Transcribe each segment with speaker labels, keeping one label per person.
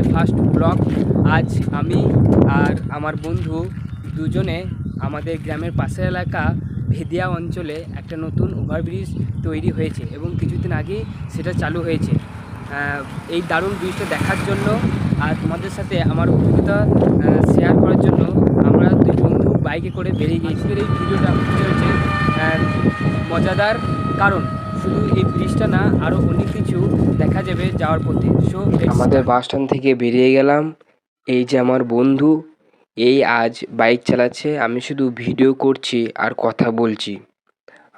Speaker 1: My first blog. আজ আমি আর আমার বন্ধু দুজনে আমাদের গ্রামের পাশের এলাকা ভেদিয়া অঞ্চলে একটা নতুন ওভারব্রিজ তৈরি হয়েছে এবং কিছুদিন আগেই সেটা চালু হয়েছে। এই দারুণ ব্রিজটা দেখার জন্য আর তোমাদের সাথে আমার অভিজ্ঞতা শেয়ার করার জন্য আমরা দুই বন্ধু বাইকে করে বেরিয়ে গিয়েছি। এই ভিডিওটা হচ্ছে মজাদার কারণ। শুধু এই ব্রিজটা না আরও অনেক কিছু দেখা যাবে যাওয়ার পথে। সো আমাদের বাস স্ট্যান্ড থেকে বেরিয়ে গেলাম। এই যে আমার বন্ধু এই আজ বাইক চালাচ্ছে। আমি শুধু ভিডিও করছি আর কথা বলছি।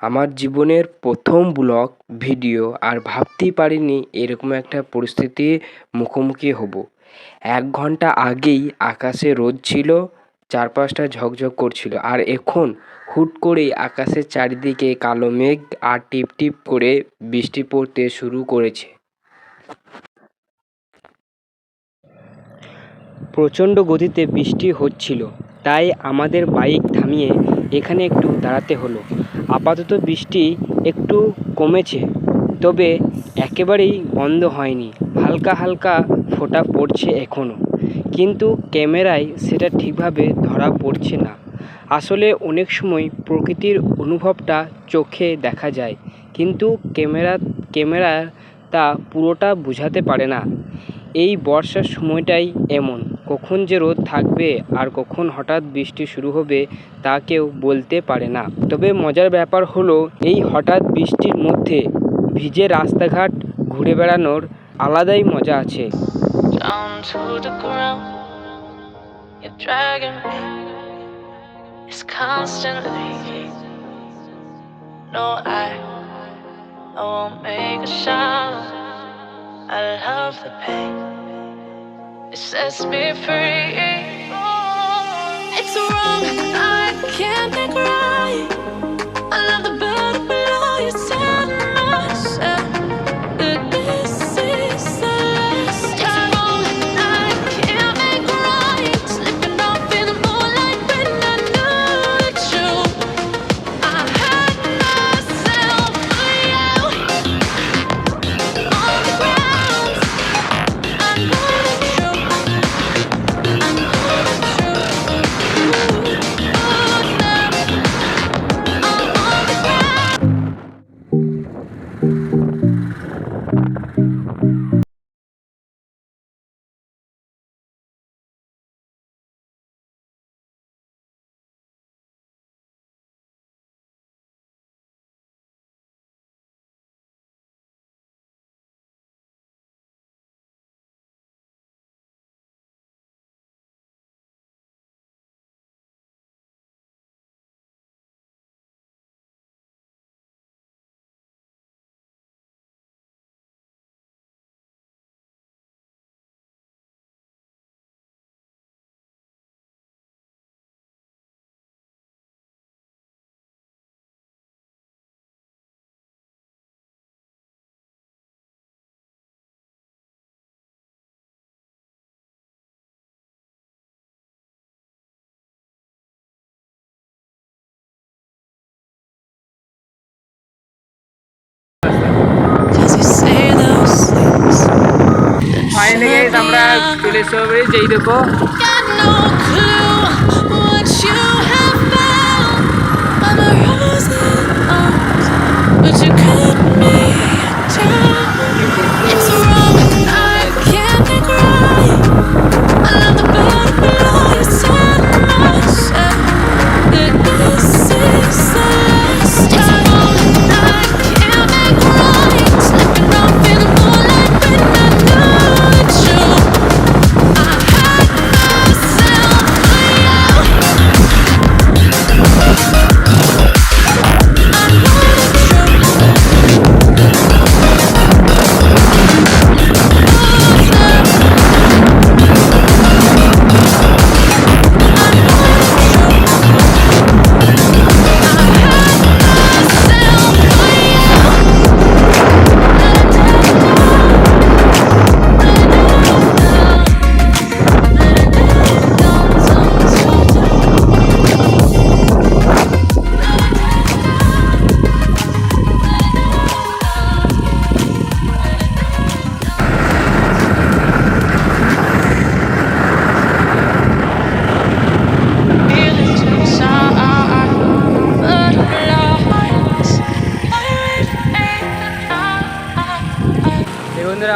Speaker 1: আমার জীবনের প্রথম ব্লগ ভিডিও আর ভাবতেই পারিনি এরকম একটা পরিস্থিতির মুখোমুখি হব। এক ঘণ্টা আগেই আকাশে রোদ ছিল চারপাশটা ঝকঝক করছিল। আর এখন হুট করেই আকাশের চারিদিকে কালো মেঘ আর টিপ টিপ করে বৃষ্টি পড়তে শুরু করেছে। প্রচণ্ড গতিতে বৃষ্টি হচ্ছিল, তাই আমাদের বাইক থামিয়ে এখানে একটু দাঁড়াতে হলো। আপাতত বৃষ্টি একটু কমেছে, তবে একেবারেই বন্ধ হয়নি, হালকা হালকা ফোঁটা পড়ছে এখনও কিন্তু ক্যামেরায় সেটা ঠিকভাবে ধরা পড়ছে না। আসলে অনেক সময় প্রকৃতির অনুভবটা চোখে দেখা যায়, কিন্তু ক্যামেরা ক্যামেরা তা পুরোটা বোঝাতে পারে না। এই বর্ষার সময়টাই এমন, কখন যে রোদ থাকবে আর কখন হঠাৎ বৃষ্টি শুরু হবে তা কেউ বলতে পারে না। তবে মজার ব্যাপার হলো, এই হঠাৎ বৃষ্টির মধ্যে ভিজে রাস্তাঘাট ঘুরে বেড়ানোর আলাদাই মজা আছে।
Speaker 2: It's constantly. No, I, I won't make a sound. I love the pain. It sets me free. It's wrong. I can't
Speaker 1: finally আমরা চলে এসে এই দেখো।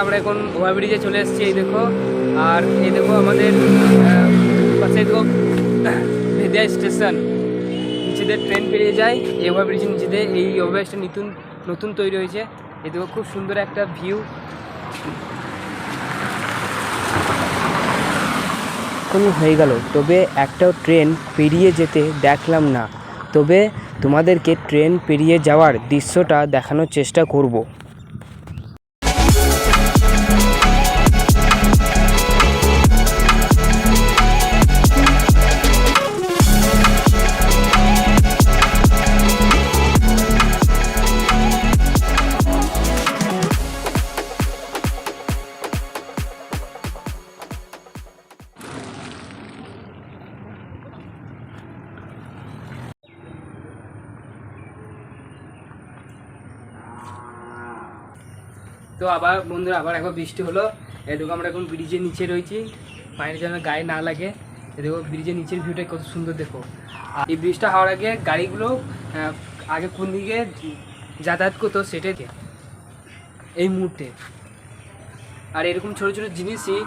Speaker 1: আমরা এখন ওভারব্রিজে চলে এসেছি, এই দেখো। আর এই দেখো আমাদের পাশে দেখো ভেদিয়া স্টেশন। নিচেদের ট্রেন পেরিয়ে যায়, এই ওভারব্রিজের নিচেদের এই ওভারব্রিজটা নতুন নতুন তৈরি হয়েছে। এই দেখো খুব সুন্দর একটা ভিউ।
Speaker 3: হয়ে গেল। তবে একটাও ট্রেন পেরিয়ে যেতে দেখলাম না। তবে তোমাদেরকে ট্রেন পেরিয়ে যাওয়ার দৃশ্যটা দেখানোর চেষ্টা করব।
Speaker 1: তো আবার বন্ধুরা, আবার একবার বৃষ্টি হলো। এই দেখো আমরা এখন ব্রিজের নিচে রয়েছি। পানির যেন গায়ে না লাগে। দেখো ব্রিজের নিচের ভিউটা কত সুন্দর দেখো। আর এই ব্রিজটা হওয়ার আগে গাড়িগুলো আগে কোন দিকে যাতায়াত করতো সেটাই। এই মুহূর্তে। আর এরকম ছোট ছোট জিনিসই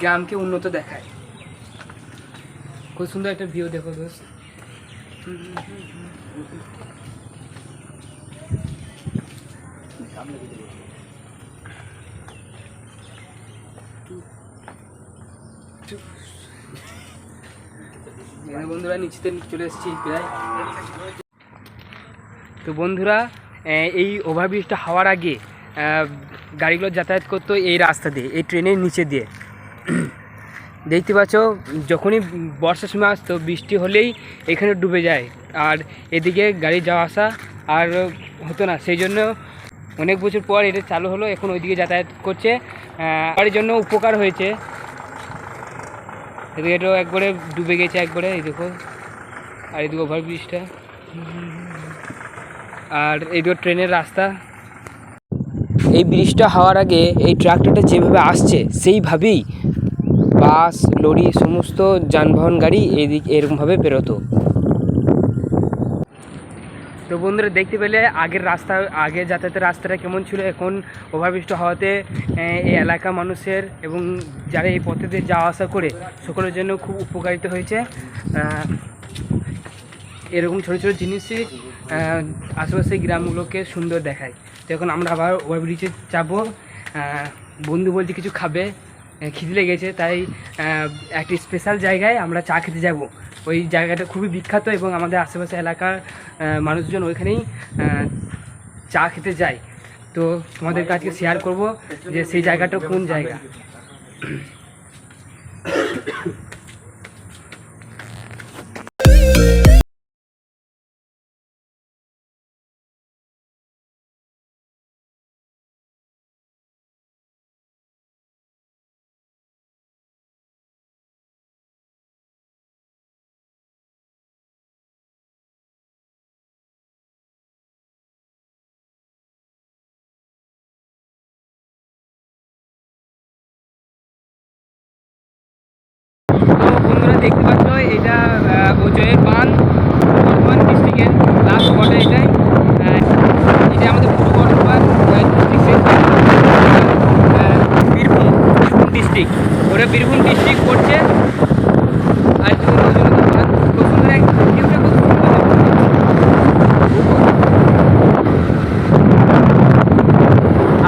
Speaker 1: গ্রামকে উন্নত দেখায়। খুব সুন্দর একটা ভিউ দেখো দোস্ত। এখানে বন্ধুরা, নিচেতে চলে এসেছি প্রায়। তো বন্ধুরা এই ওভারব্রিজটা হওয়ার আগে গাড়িগুলো যাতায়াত করতো এই রাস্তা দিয়ে, এই ট্রেনের নিচে দিয়ে। দেখতে পাচ্ছ, যখনই বর্ষার সময় আসতো, বৃষ্টি হলেই এখানে ডুবে যায়, আর এদিকে গাড়ি যাওয়া আসা আর হতো না। সেই জন্য অনেক বছর পর এটা চালু হলো, এখন ওইদিকে যাতায়াত করছে। গাড়ির জন্য উপকার হয়েছে। এদিকে এটাও একবারে ডুবে গেছে একবারে, এই দেখো। আর এই দেখো ওভার ব্রিজটা। আর এইদিকে ট্রেনের রাস্তা।
Speaker 3: এই ব্রিজটা হওয়ার আগে এই ট্রাক্টরটা যেভাবে আসছে, সেইভাবেই বাস, লরি, সমস্ত যানবাহন, গাড়ি এদিক এরকমভাবে বেরোতো।
Speaker 1: তো বন্ধুরা দেখতে পেলে আগের রাস্তা আগে যাতায়াতের রাস্তাটা কেমন ছিল এখন ওভারব্রিজটা হওয়াতে এই এলাকা মানুষের এবং যারা এই পথে যাওয়া আসা করে সকলের জন্য খুব উপকারিত হয়েছে। এরকম ছোটো ছোটো জিনিসই আহ, আশেপাশের গ্রামগুলোকে সুন্দর দেখায়। তো এখন আমরা আবার ওভারব্রিজে যাব। বন্ধু বলতে কিছু খাবে খিদে লেগেছে তাই একটি স্পেশাল জায়গায় আমরা চা খেতে যাব। ওই জায়গাটা খুবই বিখ্যাত এবং আমাদের আশেপাশে এলাকার মানুষজন ওইখানেই চা খেতে যায়। তো তোমাদের কাছে শেয়ার করব যে সেই জায়গাটা কোন জায়গা। এটা অজয়ের বান। বর্ধমান ডিস্ট্রিক্টের লাস্ট বটে এটাই এটা আমাদের পূর্ব বর্ধমান বীরভূম বীরভূম ডিস্ট্রিক্ট ওটা বীরভূম ডিস্ট্রিক্ট পড়ছে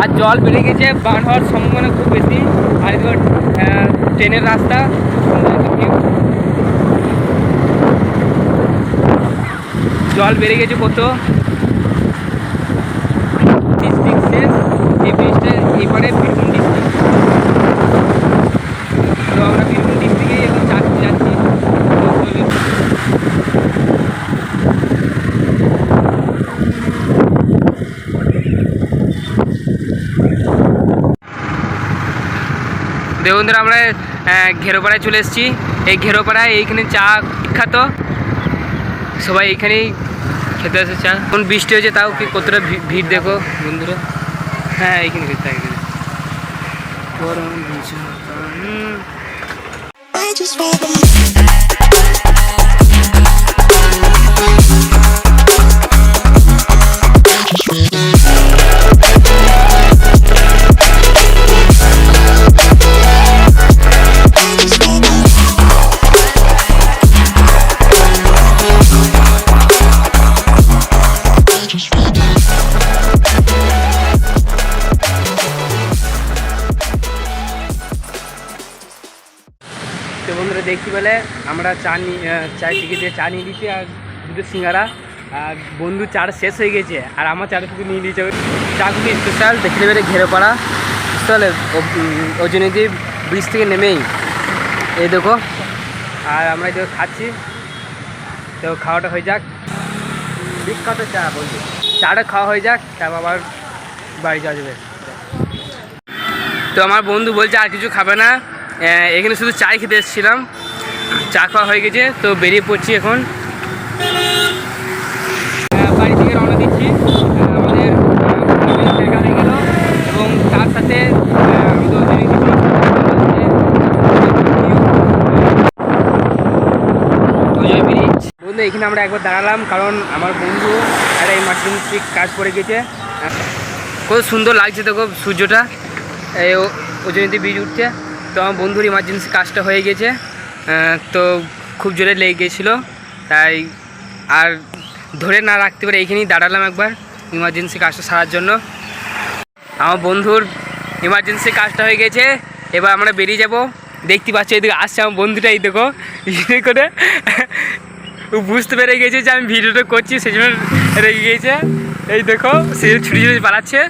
Speaker 1: আর জল বেড়ে গেছে, বান হওয়ার সম্ভাবনা খুব বেশি। আর ট্রেনের রাস্তা খুব সুন্দর একটা view। জল বেড়ে গেছে কত? ডিস্ট্রিক্ট তো আমরা এখন যাচ্ছি আমরা ঘেরোপাড়ায় চলে এসেছি। এই ঘেরোপাড়ায় এইখানে চা বিখ্যাত। সবাই এখানেই খেতে আসে চা এখন বৃষ্টি হয়েছে, তাও কি কতটা ভিড় দেখো, বন্ধুরা? হ্যাঁ এইখানে খেতে এখানে।
Speaker 2: I just wanna
Speaker 1: বন্ধুরা দেখতে বলে আমরা চা চায় টিকিট দিয়ে চা নিয়ে দিচ্ছি আর দুটো সিঙ্গারা। আর বন্ধু চার শেষ হয়ে গেছে আর আমার চাটা শুধু নিয়ে দিয়েছে চাগুলি স্পেশাল দেখতে পেলে ঘেরে পড়া বুঝতে পারলে অজনীদি ব্রিজ থেকে নেমেই। এই দেখো। আর আমরা এই খাচ্ছি। তো খাওয়াটা হয়ে যাক। বিখ্যাত চা বলছি চাটা খাওয়া হয়ে যাক, তারপর আবার বাড়ি যাওয়া যাবে। তো আমার বন্ধু বলছে আর কিছু খাবে না। এখানে শুধু চাই খেতে এসেছিলাম। চা খাওয়া হয়ে গেছে, তো বেরিয়ে পড়ছি এখন। বাড়ি থেকে রওনা দিচ্ছি। আমাদের দেখা হয়ে গেল। এবং তার সাথে বন্ধু, এখানে আমরা একবার দাঁড়ালাম, কারণ আমার বন্ধু একটা ইমার্জেন্সি কাজ পড়ে গেছে। কত সুন্দর লাগছে দেখো সূর্যটা। এই ও- অজনীতি ব্রিজ উঠছে। তো আমার বন্ধুর ইমার্জেন্সি কাজটা হয়ে গেছে তো খুব জোরে লেগে গেছিল, তাই আর ধরে না রাখতে পারে এইখানেই দাঁড়ালাম একবার ইমার্জেন্সি কাজটা সারার জন্য। আমার বন্ধুর ইমার্জেন্সি কাজটা হয়ে গেছে, এবার আমরা বেরিয়ে যাব। দেখতে পাচ্ছি এদিকে আসছে আমার বন্ধুটা এই দেখো ইয়ে করে। ও বুঝতে পেরে গেছে যে আমি ভিডিওটা করছি সেই জন্য রেগে গেছে। এই দেখো, সে ছুটি ছুটি পালাচ্ছে।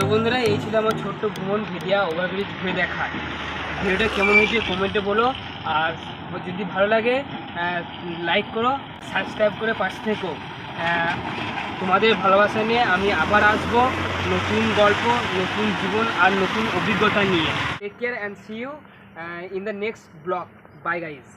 Speaker 1: তো বন্ধুরা, এই ছিল আমার ছোট্ট ভ্রমণ ভিডিও ওভারব্রিজ ঘুরে দেখা ভিডিওটা কেমন হয়েছে কমেন্টে বলো, আর যদি ভালো লাগে লাইক করো সাবস্ক্রাইব করে পাশে থেকো। তোমাদের ভালোবাসা নিয়ে আমি আবার আসব নতুন গল্প, নতুন জীবন আর নতুন অভিজ্ঞতা নিয়ে। Take care and see you in the next blog bye guys